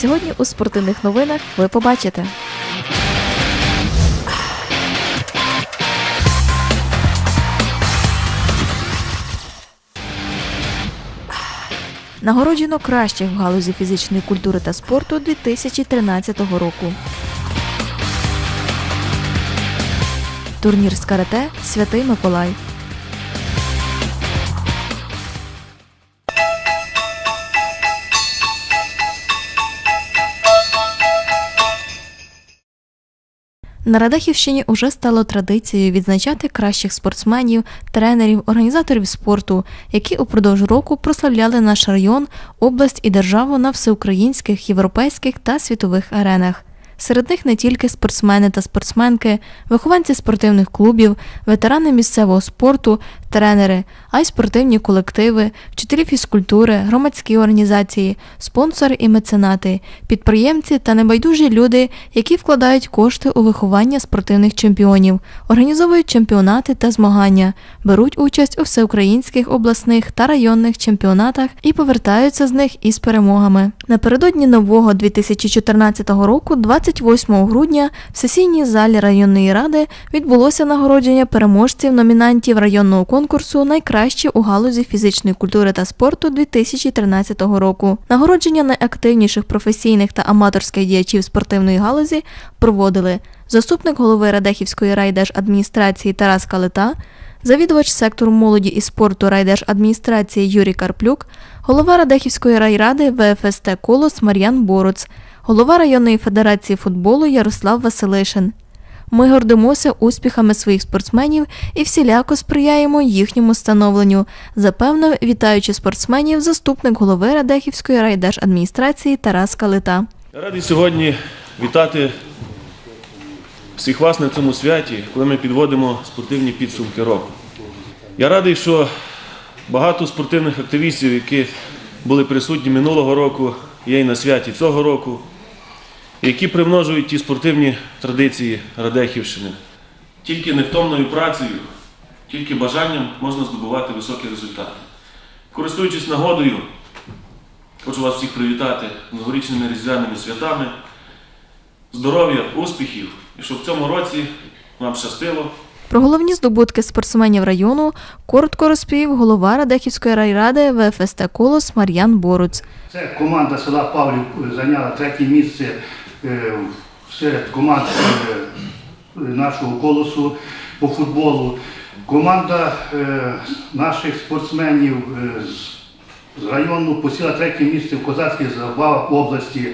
Сьогодні у спортивних новинах ви побачите. Нагороджено кращих в галузі фізичної культури та спорту 2013 року. Турнір з карате Святий Миколай. На Радехівщині уже стало традицією відзначати кращих спортсменів, тренерів, організаторів спорту, які упродовж року прославляли наш район, область і державу на всеукраїнських, європейських та світових аренах. Серед них не тільки спортсмени та спортсменки, вихованці спортивних клубів, ветерани місцевого спорту, тренери, а й спортивні колективи, вчителі фізкультури, громадські організації, спонсори і меценати, підприємці та небайдужі люди, які вкладають кошти у виховання спортивних чемпіонів, організовують чемпіонати та змагання, беруть участь у всеукраїнських обласних та районних чемпіонатах і повертаються з них із перемогами. Напередодні нового 2014 року, 28 грудня, в сесійній залі районної ради відбулося нагородження переможців номінантів районного конкурсу Найкраще у галузі фізичної культури та спорту 2013 року. Нагородження найактивніших професійних та аматорських діячів спортивної галузі проводили заступник голови Радехівської райдержадміністрації Тарас Калита, завідувач сектору молоді і спорту райдержадміністрації Юрій Карплюк, голова Радехівської райради ВФСТ Колос Мар'ян Боруц, голова районної федерації футболу Ярослав Василишин. Ми гордимося успіхами своїх спортсменів і всіляко сприяємо їхньому становленню, запевнив, вітаючи спортсменів, заступник голови Радехівської райдержадміністрації Тарас Калита. Радий сьогодні вітати всіх вас на цьому святі, коли ми підводимо спортивні підсумки року. Я радий, що багато спортивних активістів, які були присутні минулого року, є і на святі цього року, які примножують ті спортивні традиції Радехівщини. Тільки невтомною працею, тільки бажанням можна здобувати високі результати. Користуючись нагодою, Хочу вас всіх привітати новорічними різдвяними святами, здоров'я, успіхів і щоб в цьому році вам щастило. Про головні здобутки спортсменів району коротко розповів голова Радехівської райради ВФСТ Колос Мар'ян Боруц. Це команда села Павлів зайняла третє місце е, серед команд е, нашого колосу по футболу. Команда е, наших спортсменів е, з- району посіла третє місце в козацьких забавах області.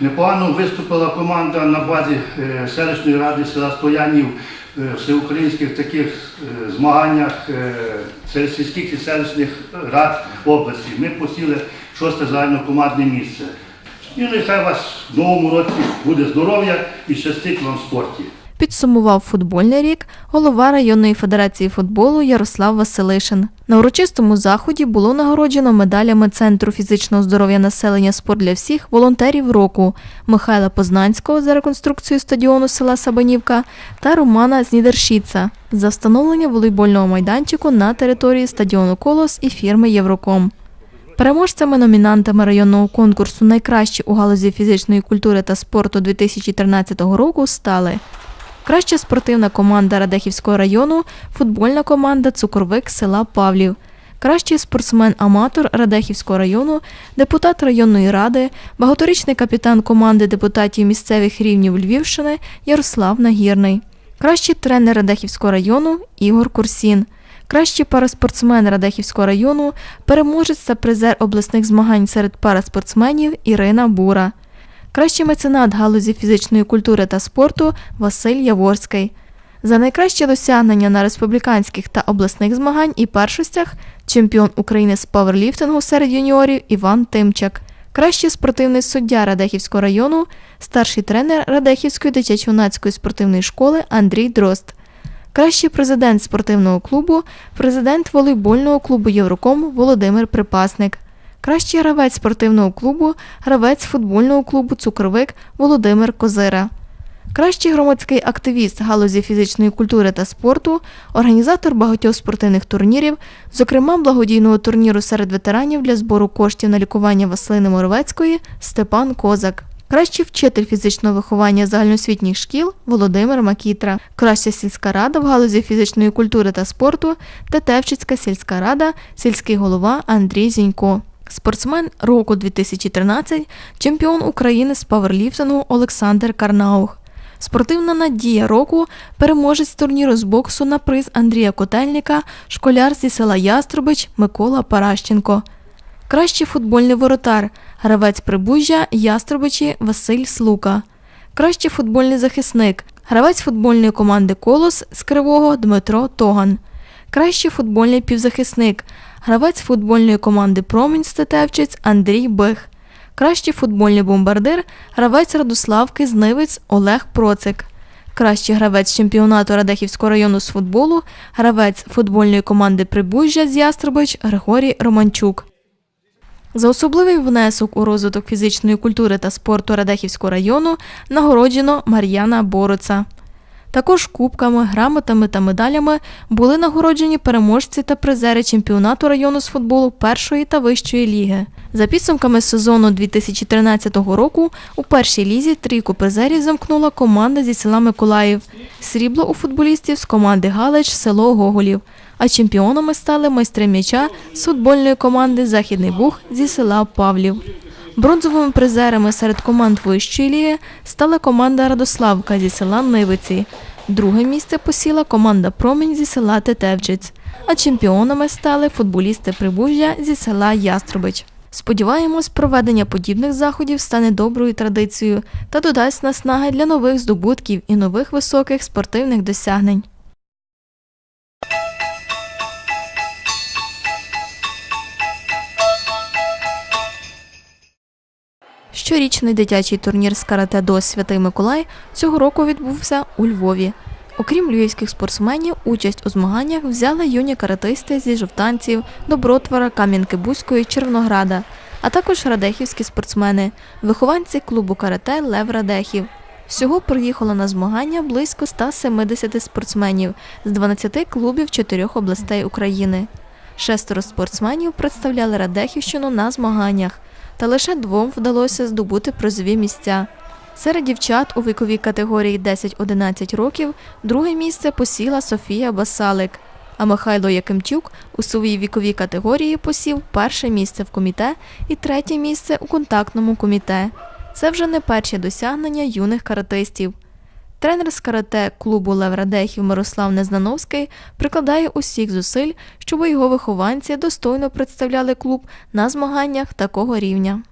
Непогано виступила команда на базі е, селищної ради села Стоянів е, всеукраїнських таких е, змаганнях е, сільських і селищних рад області. Ми посіли шосте загальнокомандне місце. І нехай вас в новому році буде здоров'я і щастить вам в спорті. Підсумував футбольний рік голова районної федерації футболу Ярослав Василишин. На урочистому заході було нагороджено медалями Центру фізичного здоров'я населення спорт для всіх волонтерів року Михайла Познанського за реконструкцію стадіону села Сабанівка та Романа Знідершіца за встановлення волейбольного майданчику на території стадіону Колос і фірми Євроком. Переможцями-номінантами районного конкурсу Найкращі у галузі фізичної культури та спорту 2013 року стали Краща спортивна команда Радехівського району, футбольна команда Цукорвик села Павлів. Кращий спортсмен-аматор Радехівського району, депутат районної ради, багаторічний капітан команди депутатів місцевих рівнів Львівщини Ярослав Нагірний. Кращий тренер Радехівського району Ігор Курсін. Кращий параспортсмен Радехівського району, переможець та призер обласних змагань серед параспортсменів Ірина Бура. Кращий меценат галузі фізичної культури та спорту Василь Яворський. За найкраще досягнення на республіканських та обласних змагань і першостях чемпіон України з паверліфтингу серед юніорів Іван Тимчак. Кращий спортивний суддя Радехівського району, старший тренер Радехівської дитячо-юнацької спортивної школи Андрій Дрозд. Кращий президент спортивного клубу, президент волейбольного клубу Євроком Володимир Припасник. Кращий гравець спортивного клубу, гравець футбольного клубу Цукровик Володимир Козира. Кращий громадський активіст галузі фізичної культури та спорту, організатор багатьох спортивних турнірів, зокрема благодійного турніру серед ветеранів для збору коштів на лікування Василини Моровецької Степан Козак. Кращий вчитель фізичного виховання загальноосвітніх шкіл Володимир Макітра, краща сільська рада в галузі фізичної культури та спорту, Тетевчицька сільська рада, сільський голова Андрій Зінько. Спортсмен року 2013, чемпіон України з паверліфтингу Олександр Карнаух. Спортивна надія року переможець турніру з боксу на приз Андрія Котельника, школяр зі села Яструбич Микола Паращенко. Кращий футбольний воротар, гравець Прибужжя Яструбичі Василь Слука. Кращий футбольний захисник, гравець футбольної команди Колос з Кривого Дмитро Тоган. Кращий футбольний півзахисник, гравець футбольної команди Промінь з Тетевчиць Андрій Бих. Кращий футбольний бомбардир, гравець Радославки Знивець Олег Процик. Кращий гравець чемпіонату Радехівського району з футболу, гравець футбольної команди Прибужжя з Яструбич Григорій Романчук. За особливий внесок у розвиток фізичної культури та спорту Радехівського району нагороджено Мар'яна Бороца. Також кубками, грамотами та медалями були нагороджені переможці та призери чемпіонату району з футболу першої та вищої ліги. За підсумками сезону 2013 року у першій лізі трійку призерів замкнула команда зі села Миколаїв. Срібло у футболістів з команди Галич село Гоголів. А чемпіонами стали майстри м'яча з футбольної команди Західний Буг зі села Павлів. Бронзовими призерами серед команд вищої ліги стала команда Радославка зі села Нивиці. Друге місце посіла команда Промінь зі села Тетевчиць, а чемпіонами стали футболісти Прибужжя зі села Яструбич. Сподіваємось, проведення подібних заходів стане доброю традицією та додасть наснаги для нових здобутків і нових високих спортивних досягнень. Щорічний дитячий турнір з карате до Святий Миколай цього року відбувся у Львові. Окрім львівських спортсменів, участь у змаганнях взяли юні каратисти зі жовтанців, Добротвора, Кам'янки-Бузької, Червонограда, а також радехівські спортсмени, вихованці клубу карате Лев Радехів. Всього приїхало на змагання близько 170 спортсменів з 12 клубів чотирьох областей України. Шестеро спортсменів представляли Радехівщину на змаганнях, та лише двом вдалося здобути призові місця. Серед дівчат у віковій категорії 10-11 років друге місце посіла Софія Басалик, а Михайло Якимчук у своїй віковій категорії посів перше місце в коміте і третє місце у контактному коміте. Це вже не перші досягнення юних каратистів. Тренер з карате клубу Лев Радехів Мирослав Незнановський прикладає усіх зусиль, щоб його вихованці достойно представляли клуб на змаганнях такого рівня.